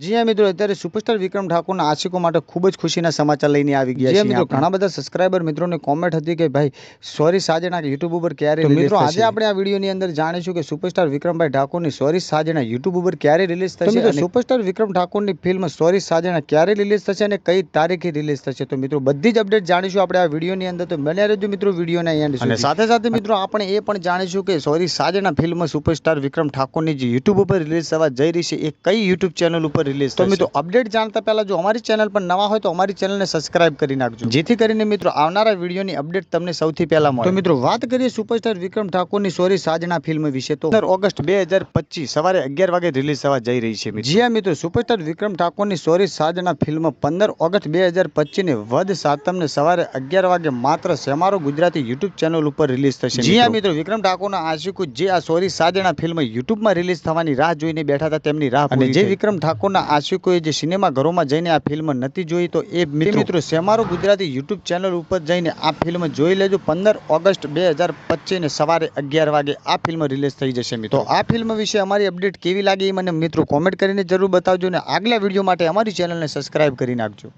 જી હા મિત્રો અત્યારે સુપરસ્ટાર વિક્રમ ઠાકોરના આશિકો માટે ખૂબ જ ખુશીના સમાચાર લઈને આવી ગયા છે મિત્રો ઘણા બધા સબસ્ક્રાઇબર મિત્રોને કોમેન્ટ હતી કે ભાઈ સોરી સાજણા યુટ્યુબ ઉપર ક્યારે મિત્રો આજે આપણે આ વિડીયોની અંદર જાણીશું કે સુપરસ્ટાર વિક્રમભાઈ ઠાકોરની સોરી સાજણા યુટ્યુબ ઉપર ક્યારે રિલીઝ થશે મિત્રો, સુપરસ્ટાર વિક્રમ ઠાકોરની ફિલ્મ સોરી સાજણા ક્યારે રિલીઝ થશે અને કઈ તારીખે રિલીઝ થશે? તો મિત્રો બધી જ અપડેટ જાણીશું આપણે આ વિડીયોની અંદર. તો મને રહેજો મિત્રો વિડીયોને એન્ડ અને સાથે સાથે મિત્રો આપણે એ પણ જાણીશું કે sorry Sajna film superstar Vikram ઠાકોરની જે યુટ્યુબ ઉપર રિલીઝ થવા જઈ રહી છે એ કઈ યુટ્યુબ ચેનલ ઉપર રિલીઝ તો મિત્રો અપડેટ જાણતા પહેલા જો અમારી ચેનલ પર નવા હોય તો અમારી ચેનલને સબસ્ક્રાઇબ કરી નાખજો. જેથી કરીને મિત્રો આવનારા વિડીયોની અપડેટ તમને સૌથી પહેલા મળે. તો મિત્રો વાત કરીએ સુપરસ્ટાર વિક્રમ ઠાકોરની સોરી સાજના ફિલ્મ વિશે તો. ઓગસ્ટ બે હજાર પચીસ સવારે અગિયાર વાગે રિલીઝ થવા જઈ રહી છે જી હા મિત્રો સુપરસ્ટાર વિક્રમ ઠાકોરની સોરી સાજના ફિલ્મ પંદર ઓગસ્ટ બે હજાર પચીસને વધ સાતમને સવારે અગિયાર વાગે માત્ર સેમારો ગુજરાતી યુટ્યુબ ચેનલ ઉપર રિલીઝ થશે જી હા મિત્રો. વિક્રમ ઠાકોરના આશિકુ જે આ સોરી સાજણા ફિલ્મ યુટ્યુબમાં રિલીઝ થવાની રાહ જોઈને બેઠા હતા તેમની રાહ અને જે વિક્રમ ઠાકોરના આશિકોએ જે સિનેમા ઘરોમાં જઈને આ ફિલ્મ નથી જોઈ તો એ મિત્રો. સેમારો ગુજરાતી યુટ્યુબ ચેનલ ઉપર જઈને આ ફિલ્મ જોઈ લેજો. પંદર ઓગસ્ટ બે હજાર પચીસને સવારે અગિયાર વાગે આ ફિલ્મ રિલીઝ થઈ જશે મિત્રો. આ ફિલ્મ વિશે અમારી અપડેટ કેવી લાગી એ મને મિત્રો કોમેન્ટ કરીને જરૂર બતાવજો અને આગલા વીડિયો માટે અમારી ચેનલને સબસ્ક્રાઇબ કરી નાખજો.